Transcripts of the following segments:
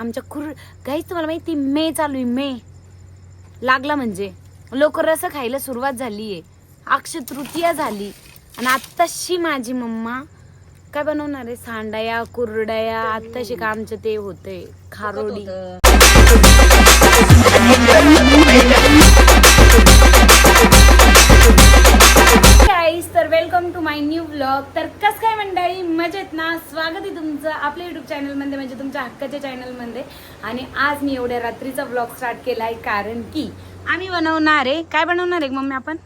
आमच्या खुर काहीच तुम्हाला माहिती मे चालू आहे मे. लागला म्हणजे. लोक रस खायला सुरुवात झालीये अक्षय तृतीया झाली. आणि आत्ताशी माझी मम्मा काय बनवणार आहे? सांडाया कुरडया आत्ताशी का आमचं ते होतंय खारोडी. तर welcome to my new blog तर कसं काय मंडळी? मजेत ना? स्वागत आहे तुमचं आपल्या युट्यूब चॅनलमध्ये म्हणजे तुमच्या हक्काच्या चॅनलमध्ये आणि आज मी एवढ्या रात्रीचा ब्लॉग स्टार्ट केला आहे कारण की आम्ही बनवणार आहे. काय बनवणार आहे मम्मी आपण?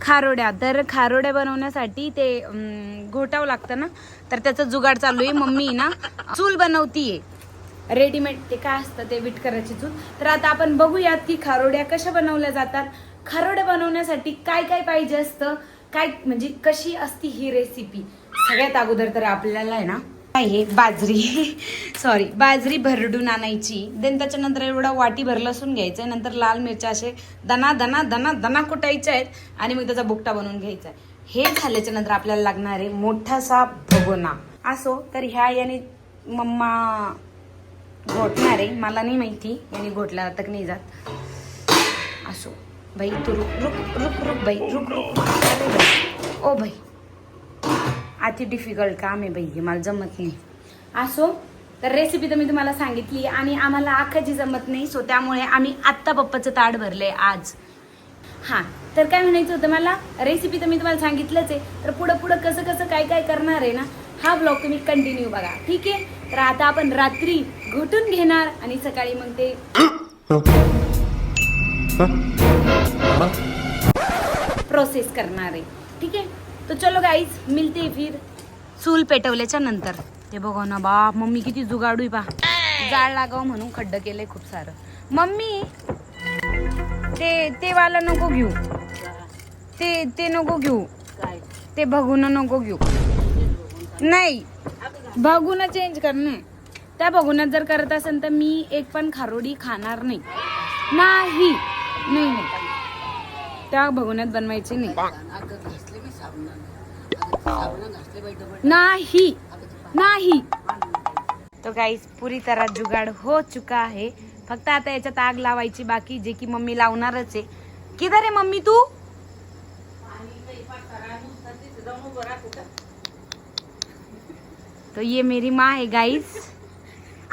खारोड्या. तर खारोड्या बनवण्यासाठी ते घोटावं लागतं ना? तर त्याचं जुगाड चालू आहे. मम्मी ना चूल बनवतीये. रेडीमेड ते काय असतं ते विटकराची चूल. तर आता आपण बघूयात की खारोड्या कशा बनवल्या जातात. खारोड्या बनवण्यासाठी काय काय पाहिजे असतं? काय म्हणजे कशी असती ही रेसिपी सगळ्यात अगोदर तर आपल्याला आहे ना आहे बाजरी. सॉरी बाजरी भरडून आणायची. देन त्याच्यानंतर एवढा वाटी भर लसूण घ्यायचं नंतर लाल मिरच्या असे दना दना दना दना कुटायच्या आहेत आणि मग त्याचा बुकटा बनवून घ्यायचा आहे. हे झाल्याच्यानंतर आपल्याला लागणार आहे मोठासा भगोना. असो तर ह्या याने मम्मा घोटणार आहे. मला नाही माहिती. याने घोटला तक नाही जात. असो. बाई तू रुक रुक रुक रुक बाई रुक रुक अरे बाई. O by. अति डिफिकल्ट काम आहे बाई हे मला जमत नाही. असो तर रेसिपी तर मी तुम्हाला सांगितली आणि आम्हाला आखाची जमत नाही सो त्यामुळे आम्ही आत्ता पप्पाचं ताट भरलंय आज. हां तर काय म्हणायचं होतं मला? रेसिपी तर मी तुम्हाला सांगितलंच आहे तर पुढं पुढं कसं कसं काय काय करणार आहे ना हा ब्लॉग तुम्ही कंटिन्यू बघा ठीक आहे? तर आता आपण रात्री घुटून घेणार आणि सकाळी मग ते प्रोसेस करणार आहे. ठीक आहे? तर चलो गाईज मिलते फिर. चूल पेटवल्याच्या नंतर. ते बघा ना बा मम्मी किती जुगाडू पा जाळ लागाव म्हणून खड्ड केलंय खूप सारं. मम्मी ते ते वाला नको घेऊ. ते ते नको घेऊ. ते बघून नको घेऊ. नाही बघून चेंज करणे त्या बघून जर करत असेल तर मी एक पण खारोडी खाणार नाही. नाही नाही. नाही त्या भगोन्यात बनवायची नाही. नाही. नाही. तो गाईस पुरी तरह जुगाड हो चुका आहे. फक्त आता याच्यात आग लावायची बाकी जे की मम्मी लावणारच आहे. किधर आहे मम्मी तू? तो ये मेरी माँ आहे गाईस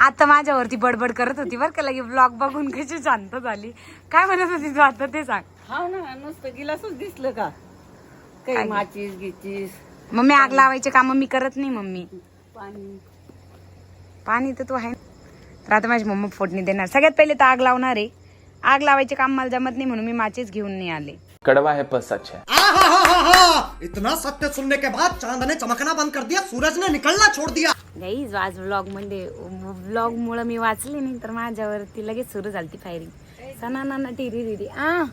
आता माझ्यावरती बडबड करत होती बरं का लगे ब्लॉग बघून कशी शांत झाली. काय म्हणत होती तू आता ते सांग. हा ना नुसतं गिलासच दिसलं का? काय? काही माचीस गिचीस. मम्मी आग लावायचे काम मी करत नाही मम्मी. पाणी. पाणी तर तू आहे. तर आता माझी मम्मी फोडणी देणार. सगळ्यात पहिले तर आग लावणार आहे. आग लावायचे काम मला जमत नाही म्हणून मी माचेच घेऊन नाही आले. कड़वा है पर सच है! इतना सत्य सुनने के बाद चांद ने चमकना बंद कर दिया सूरज ने निकलना छोड़ दिया। गाईज आज व्लॉग म्हणजे व्लॉग मी वाचले नाही तर माझ्यावरती लगेच सुरू झाली फायरिंग सना ना टिरी रिरी आ.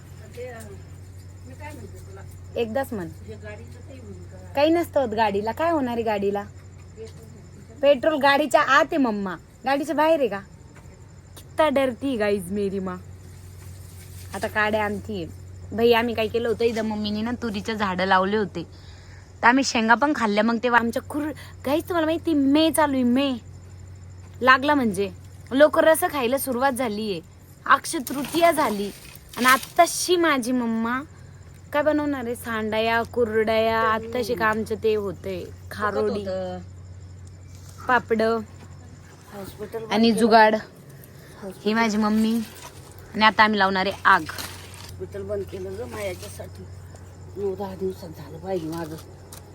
एकदाच म्हण. काही नसतं होत गाडीला. काय होणार आहे गाडीला? पेट्रोल गाडीच्या आत आहे मम्मा. गाडीच्या बाहेर आहे का? कित्ता डरती गाईज मेरी मा. आता काड्या आणतीये. भाई आम्ही काय केलं होतं? इथं मम्मीने ना तुरीचे झाडं लावले होते. तर आम्ही शेंगा पण खाल्ल्या. मग तेव्हा आमच्या खुर काहीच तुम्हाला माहिती मे चालू आहे मे. लागला म्हणजे. लोक रस खायला सुरुवात झालीये. अक्षय तृतीया झाली. आणि आत्ताशी माझी मम्मा काय बनवणार आहे? सांडाया कुरडया आत्ताशी का आमचं ते होतंय. खारोडी पापड आणि जुगाड. ही माझी मम्मी. आणि आता आम्ही लावणार आहे आग. हॉस्पिटल बंद केलं ग माझ्यासाठी नऊ दहा दिवसात झालं पाहिजे माझं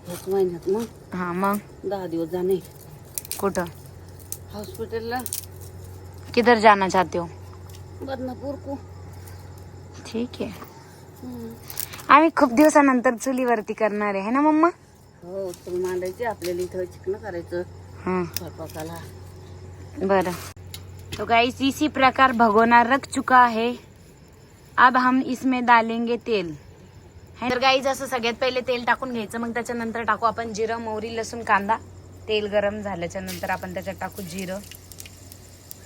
ह्याच महिन्यात मग हा मग? दहा दिवस जाणे. कुठं? हॉस्पिटलला. किधर जाना चाहते हो? बदनापूर को. ठीक आहे. हम्म. आम्ही खूप दिवसानंतर चुलीवरती करणार आहे है ना मम्मा? हो चूल मांडायची आपल्याला इथं चिकन करायचं. हाँ. स्वयंपाकाला. बरं. तो गाइस इसी प्रकार भगोना रख चुका है अब हम इसमें डालेंगे तेल. है तर गाईज असं सगळ्यात पहिले तेल टाकून घ्यायचं. मग त्याच्यानंतर टाकू आपण जिरं मोहरी लसूण कांदा. तेल गरम झाल्याच्यानंतर आपण त्याच्यात टाकू जिरं.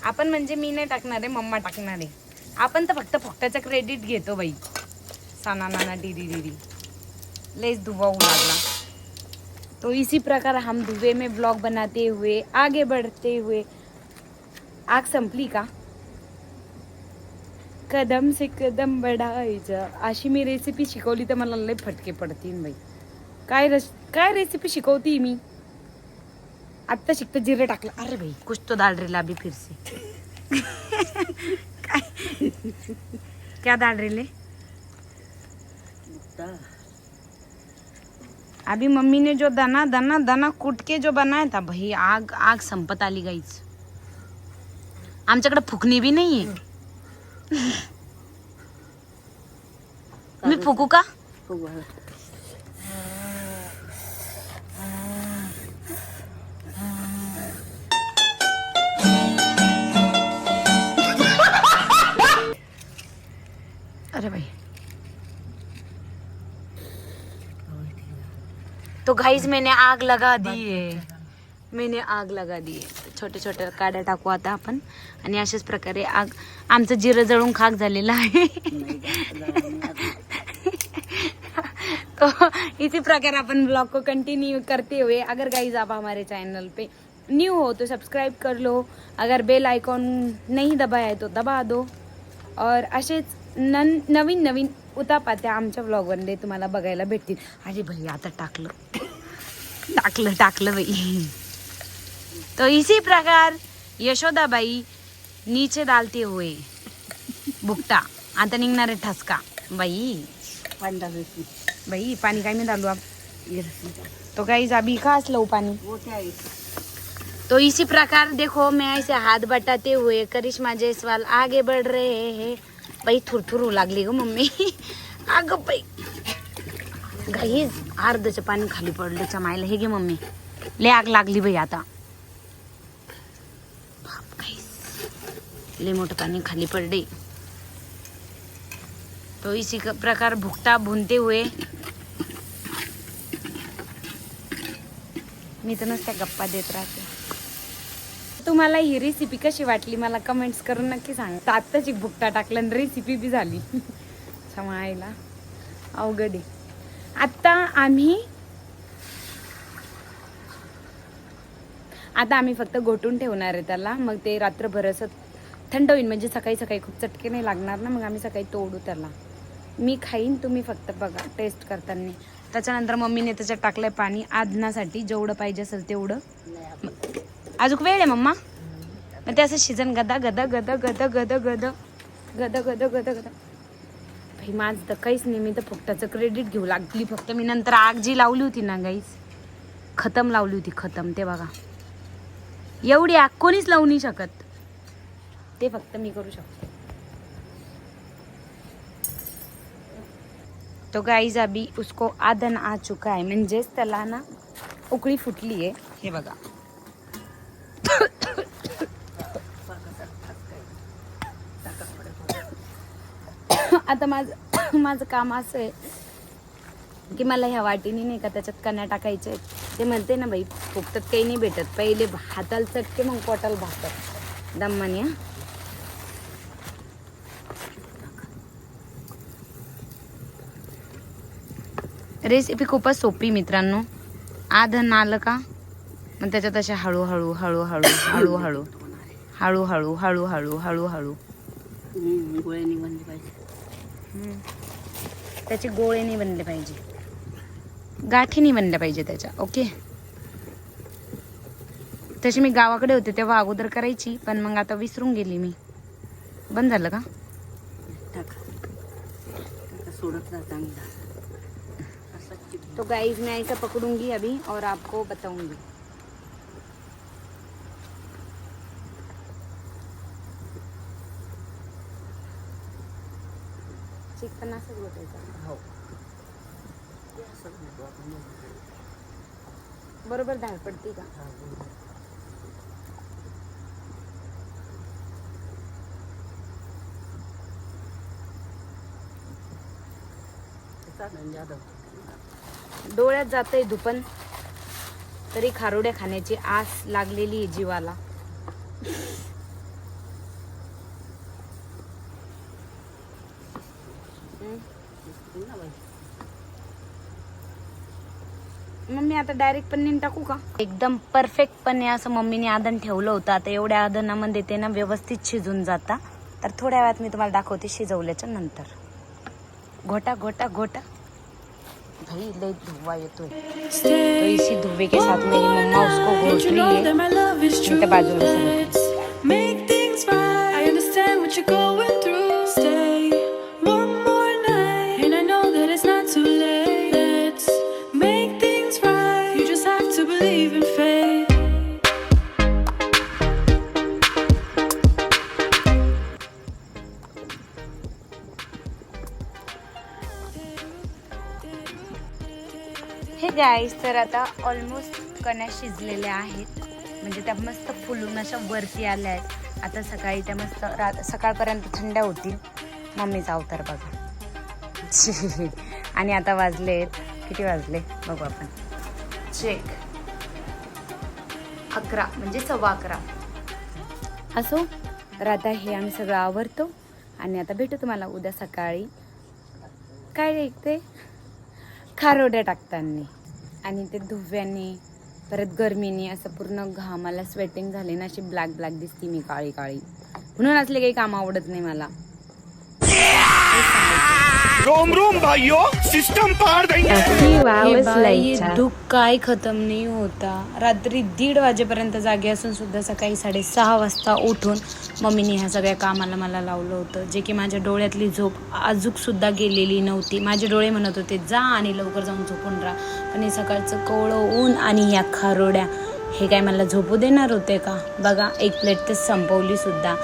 आपण म्हणजे मी नाही टाकणार आहे मम्मा टाकणार आहे. आपण तर फक्त फक्ताचा क्रेडिट घेतो बाई. साना नाना डिरी डिरी लईच धुवाऊ लागला. तो इसी प्रकार हम धुवे में ब्लॉग बनाते हुए आगे बढ़ते हुए. आग संपली का? कदम से कदम बढायचं अशी मी रेसिपी शिकवली तर मला लय फटके पडतील बाई. काय रस काय रेसिपी शिकवती मी? आत्ता शिकतं जिरे टाकलं. अरे भाई कुछ तो दाल रेला अभी फिरसे. काय? क्या दाल रेले अभी मम्मी ने जो दाना दाना दाना कुट के जो बनाया था भाई आग आग संपत आली गाईच आमच्याकडे फुकणी बी आहे मी फुकू का? अरे भाई। तो गाईज मैंने आग लगा दी है। मैंने आग लगा दी आहे. छोटे छोटे काड्या टाकू आता आपण. आणि अशाच प्रकारे आग आमचं जिरं जळून खाक झालेलं आहे. तो इसी प्रकार अपन ब्लॉग को कंटिन्यू करते हुए. अगर गाइज आप हमारे चैनल पे न्यू हो तो सब्सक्राइब कर लो. अगर बेल आयकॉन नहीं दबाया है तो दबा दो. और असेच नन नवीन नवीन उतापात्या आमच्या ब्लॉगमध्ये तुम्हाला बघायला भेटतील. अरे भाई आता टाकलं. टाकलं टाकलं बाई. तो इसी प्रकार यशोदाबाई नीचे डालते हुए बुकटा आता निघणारे ठसका. बाई. पाणी भाई पानी काय में डालू आप. तो गाइस अभी कहाँ से लो पानी वो क्या है तो इसी प्रकार देखो मैं ऐसे हाथ बटाते हुए करिश्मा जायसवाल आगे बढ़ रहे हैं। बाई थुरथुरू लागली ग मम्मी. अगं बाई. गाईज अर्धचं पाणी खाली पडलं चमायला हे घे मम्मी. लय आग लागली बाई आता. गाईज लय मोठं पाणी खाली पडले तो इसी क- प्रकार भुकटा भुनते हुए मी तर नसत्या गप्पा देत राहते. तुम्हाला ही रेसिपी कशी वाटली मला कमेंट्स करून नक्की सांगा. आत्ताच एक भुकटा टाकला आणि रेसिपी बी झाली. समायला. अवघड आहे. आत्ता आम्ही आता आम्ही फक्त घोटून ठेवणार आहे त्याला. मग ते रात्रभर असं थंड होईल म्हणजे सकाळी सकाळी खूप चटके नाही लागणार ना मग आम्ही सकाळी तोडू त्याला. मी खाईन तुम्ही फक्त बघा टेस्ट करताना. त्याच्यानंतर मम्मीने त्याच्यात टाकलंय पाणी आदनासाठी जेवढं पाहिजे असेल तेवढं. अजून वेळ आहे मम्मा? मग ते असं शिजन गदा गदा गद गद गद गद. गद गद गद गद. भाई माझ तर काहीच नाही मी तर फुकटाचं क्रेडिट घेऊ लागली फक्त. मी नंतर आग जी लावली होती ना गाईस खतम लावली होती खतम ते बघा. एवढी आग कोणीच लावू नाही शकत. ते फक्त मी करू शकते. तो गाईज अभी उसको आदन आ चुका आहे म्हणजेच त्याला ना उकळी फुटली आहे हे बघा. आता माझं माझं काम असं आहे की मला ह्या वाटीने नाही का त्याच्यात कण्या टाकायच्या आहेत. ते म्हणते ना बाई फुकतात काही नाही भेटत. पहिले हाताला चटके मग पोटाला भाकर. दम्माने रेसिपी खूपच सोपी मित्रांनो. आधन आलं का? मग त्याच्यात अशा हळूहळू हळूहळू हळूहळू हळूहळू हळूहळू हळूहळू गोळ्यानी बनली पाहिजे. त्याचे गोळे नाही बनले पाहिजे. गाठी नाही बनल्या पाहिजे त्याच्या ओके? तशी मी गावाकडे होते तेव्हा अगोदर करायची पण मग आता विसरून गेली मी. बंद झालं का? सोडत राहा चांगला. असा चिप तो गाइज़ मैं ऐसा पकड़ूँगी अभी और आपको बताऊँगी। चिक बरोबर धार पड़ती का? ज़्यादा डोळ्यात जातंय दुपन तरी खारोड्या खाण्याची आस लागलेली आहे जीवाला. मम्मी आता डायरेक्ट पन्नीन टाकू का? एकदम परफेक्टपणे असं मम्मीने आदन ठेवलं होतं. आता एवढ्या आदनामध्ये ते ना व्यवस्थित शिजून जाता. तर थोड्या वेळात मी तुम्हाला दाखवते शिजवल्याच्या नंतर. घोटा घोटा घोटा. भाई लय धुवा येतोय. तो इसी धुवे के साथ मेरी मम्मा उसको घोट रही है that हे गाईस तर आता ऑलमोस्ट कण्या शिजलेल्या आहेत. म्हणजे त्या मस्त फुलून अशा वरती आल्या आहेत. आता सकाळी त्या मस्त रा सकाळपर्यंत थंड होतील. मम्मीचा अवतार बघा. आणि आता वाजलेत किती वाजले? बघू आपण. चेक अकरा म्हणजे सव्वा अकरा. असो राधा हे आम्ही सगळं आवरतो. आणि आता भेटू तुम्हाला उद्या सकाळी. काय ऐकते खारोड्या टाकताना. आणि ते धुव्याने परत गरमीने असं पूर्ण घामाला स्वेटिंग झाली ना अशी ब्लॅक ब्लॅक दिसती मी काळी काळी म्हणून असले काही काम आवडत नाही मला. रोम रोम भाइयों सिस्टम पार देंगे बाई, दुःख काय खतम नाही होता. रात्री दीड वाजेपर्यंत जागे असून सुद्धा सकाळी साडेसहा वाजता उठून मम्मीने ह्या सगळ्या कामाला मला लावलं होतं. जे की माझ्या डोळ्यातली झोप अजूक सुद्धा गेलेली नव्हती. माझे डोळे म्हणत होते जा आणि लवकर जाऊन झोपून राहा. पण हे सकाळचं कोवळं ऊन आणि या खारोड्या हे काय मला झोपू देणार होते का? बघा एक प्लेट ते संपवली सुद्धा.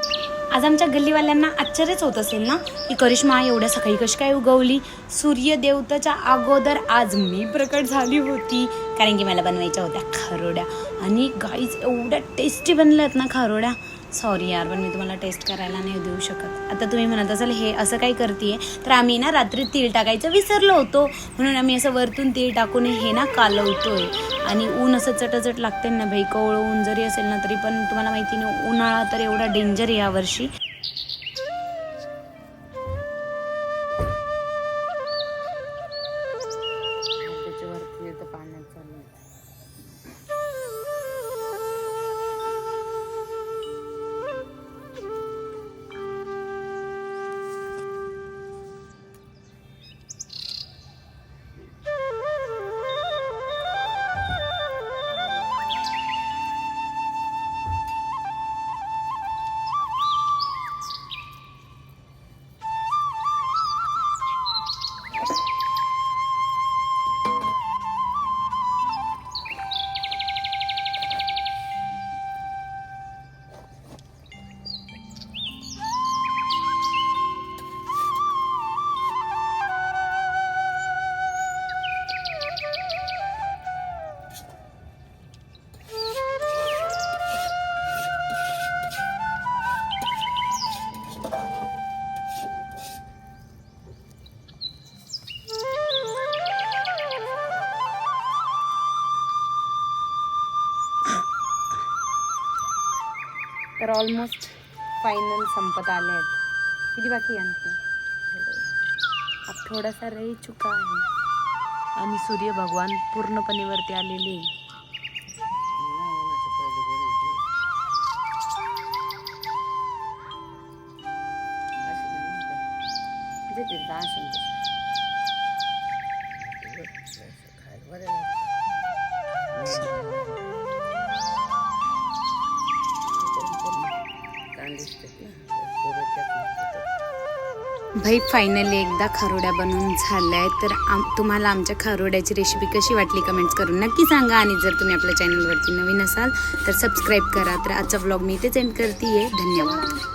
आज आमच्या गल्लीवाल्यांना आश्चर्यच होत असेल ना? की करिश्मा एवढ्या सकाळी कशी काय उगवली? सूर्यदेवताच्या अगोदर आज मी प्रकट झाली होती. कारण की मला बनवायच्या होत्या खारोड्या. आणि गाईज एवढ्या टेस्टी बनल्यात ना खारोड्या. सॉरी यार पण मी तुम्हाला टेस्ट करायला नाही देऊ शकत. आता तुम्ही म्हणत असाल हे असं काय करते तर आम्ही ना रात्री तीळ टाकायचं विसरलो होतो. म्हणून आम्ही असं वरतून तीळ टाकून हे ना कालवतोय. आणि ऊन असं चटचट लागते ना भाई कवळं ऊन जरी असेल ना तरी पण तुम्हाला माहिती नाही उन्हाळा तर एवढा डेंजर यावर्षी. ऑलमोस्ट फायनल संपत आले आहेत. किती बाकी आणखी? अब थोडासा रही चुका आहे. आणि सूर्य भगवान पूर्णपणे वरती आलेले आहे. भाई फायनली एकदा खारोड्या बनवून झाल्या आहेत तर आम तुम्हाला आमच्या खारोड्याची रेसिपी कशी वाटली कमेंट्स करून नक्की सांगा. आणि जर तुम्ही आपल्या चॅनलवरती नवीन असाल तर सबस्क्राईब करा. तर आजचा व्लॉग मी इथेच एंड करते धन्यवाद.